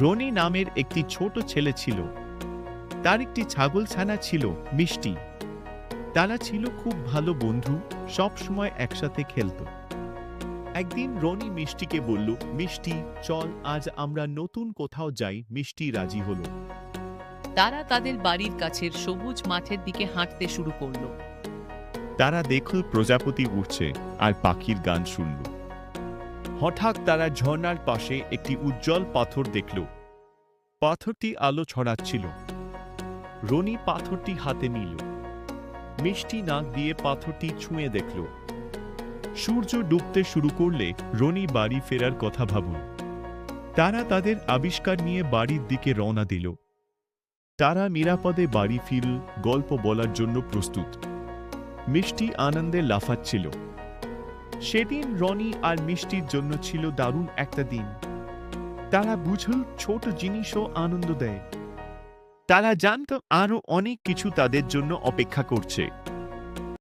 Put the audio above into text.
রনি নামের একটি ছোট ছেলে ছিল। তার একটি ছাগল ছানা ছিল মিষ্টি। তারা ছিল খুব ভালো বন্ধু সব সময় একসাথে খেলতো। একদিন রনি মিষ্টিকে বলল মিষ্টি চল আজ আমরা নতুন কোথাও যাই। মিষ্টি রাজি হলো। তারা তাদের বাড়ির কাছের সবুজ মাঠের দিকে হাঁটতে শুরু করল। তারা দেখল প্রজাপতি উঠছে আর পাখির গান শুনল। হঠাৎ তারা ঝর্ণার পাশে একটি উজ্জ্বল পাথর দেখল। পাথরটি আলো ছড়াচ্ছিল। রনি পাথরটি হাতে নিল। মিষ্টি নাক দিয়ে পাথরটি ছুঁয়ে দেখল। সূর্য ডুবতে শুরু করলে রনি বাড়ি ফেরার কথা ভাবুন। তারা তাদের আবিষ্কার নিয়ে বাড়ির দিকে রওনা দিল। তারা নিরাপদে বাড়ি ফিরল, গল্প বলার জন্য প্রস্তুত। মিষ্টি আনন্দে লাফাচ্ছিল। সেদিন রনি আর মিষ্টির জন্য ছিল দারুণ একটা দিন। তারা বুঝল ছোট জিনিসও আনন্দ দেয়। তারা জানত আরও অনেক কিছু তাদের জন্য অপেক্ষা করছে।